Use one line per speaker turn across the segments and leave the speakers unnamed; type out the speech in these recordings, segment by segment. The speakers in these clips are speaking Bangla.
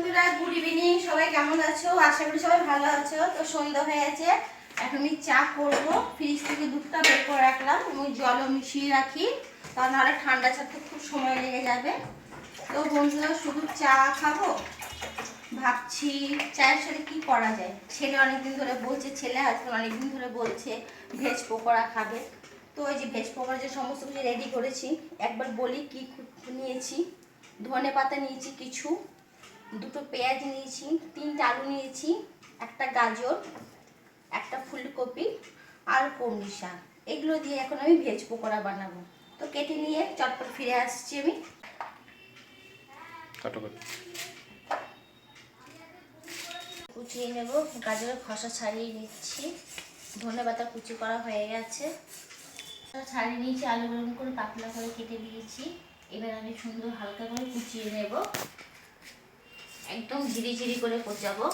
বন্ধুরা গুড ইভিনিং সবাই কেমন আছো? আশা করি সবাই ভালো আছো। তো সন্ধ্যা হয়ে গেছে। এখন আমি চা করব। ফ্রিজ থেকে দুধটা বের করে রাখলাম এবং জলও মিশিয়ে রাখি। তা নাহলে ঠান্ডা ছাড়তে খুব সময় লেগে যাবে। তো বন্ধুরা, শুধু চা খাব? ভাবছি চায়ের সাথে কি করা যায়? ছেলে অনেকদিন ধরে বলছে, ছেলে হাজবেন্ড অনেকদিন ধরে বলছে, ভেজ পকোড়া খাবে। তো ওই যে ভেজ পকোড়া যে সমস্ত কিছু রেডি করেছি, একবার বলি কি নিয়েছি। ধনে পাতা নিয়েছি কিছু। দুটো পেঁয়াজ নিয়েছি তিনটে আলু নিয়েছি একটা গাজর একটা ফুলকপি আর কমলি শাক। এগুলো দিয়ে এখন আমি ভেজ পকোড়া বানাবো। তো কেটে নিয়ে চটপট ফিরে আসছি আমি। কুচিয়ে নেব। গাজরের খসা ছাড়িয়ে নিচ্ছি। ধনে পাতা কুচি করা হয়ে গেছে। ছাড়িয়ে নিয়েছি আলু গরম করে পাতলা করে কেটে দিয়েছি। এবার আমি সুন্দর হালকা করে কুচিয়ে নেব। একদম ঝিরি ঝিরি করে কোচাবো।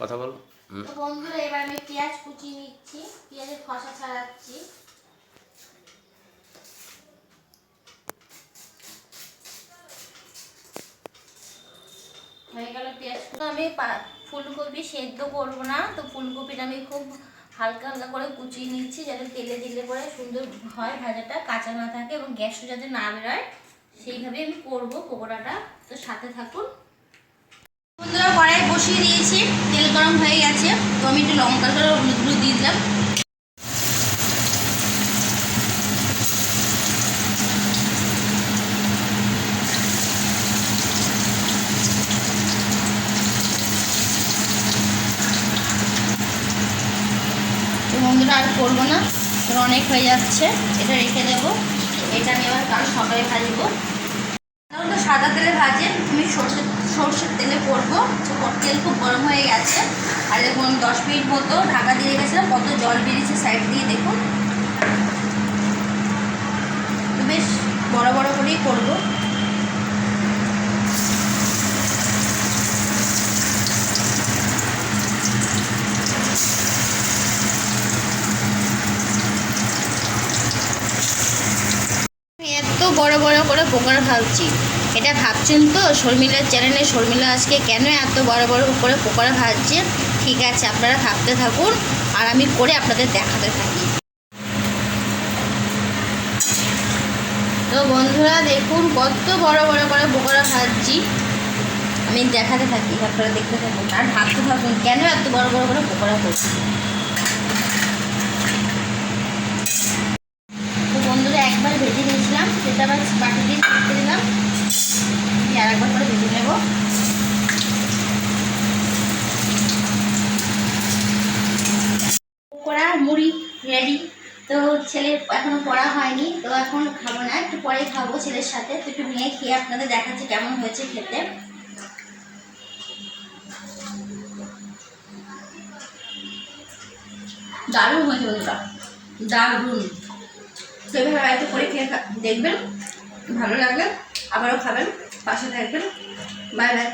কথা বলো।
তো বন্ধুরা এবার আমি পেঁয়াজ কুচিয়ে নিচ্ছি। পেঁয়াজের খসা ছাড়াচ্ছি। হয়ে গেল পেঁয়াজ কুচি। আমি ফুলকপি সেদ্ধ করব না তো ফুলকপিটা আমি খুব হালকা হালকা করে কুচিয়ে নিচ্ছি যাতে তেলে দিলে পরে সুন্দর হয় ভাজাটা, কাঁচা না থাকে এবং গ্যাসও যাতে না বেরোয়, সেইভাবে আমি করব পকোড়াটা। তো সাথে থাকুন। সুন্দর কড়াই বসিয়ে দিয়েছি, তেল গরম হয়ে গেছে। তো আমি একটু লঙ্কা করে হলুদ দিয়ে দিলাম তো বন্ধুরা আর করব না। অনেক হয়ে যাচ্ছে, এটা রেখে দেবো। এটা আমি আবার কাল সকালে ভাজবো। সাধারণত সাদা তেলে ভাজে, আমি সর্ষে সর্ষের তেলে করব। তো তেল খুব গরম হয়ে গেছে। আর দেখুন, দশ মিনিট মতো ঢাকা দিয়ে রেখেছিলাম, কত জল বেরিয়েছে সাইড দিয়ে, দেখুন। বেশ বড় বড় করেই করব আমি এত বড় বড় করে পকোড়া ভাবছি। এটা ভাবছেন তো? শর্মিলার চ্যানেলে শর্মিলা আজকে কেন এত বড় বড় করে পকোড়া ভাজছে ঠিক আছে, আপনারা ভাবতে থাকুন আর আমি করে আপনাদের দেখাতে থাকি। তো বন্ধুরা, দেখুন কত বড় বড় করে পকোড়া ভাজছি আমি দেখাতে থাকি, আপনারা দেখতে থাকুন। আর ভাবতে থাকুন কেন এত বড় বড় করে পকোড়া করছি তো বন্ধুরা একবার ভেজে নিয়েছিলাম সেটা আবার বাটি দিয়ে ছিটকে দিলাম দিয়ে আর একবার করে ভেজে নেব পকোড়া মুড়ি রেডি তো ছেলে এখনও পড়া হয়নি, তো এখন খাব না, একটু পরে খাব ছেলের সাথে। তো একটু নিয়ে খেয়ে আপনাদের দেখাচ্ছি কেমন হয়েছে খেতে। দারুণ হয়েছে বন্ধুরা, দারুণ। তো এভাবে বাড়িতে করে খেয়ে দেখবেন, ভালো লাগবে, আবারও খাবেন, পাশে থাকবেন। Bye bye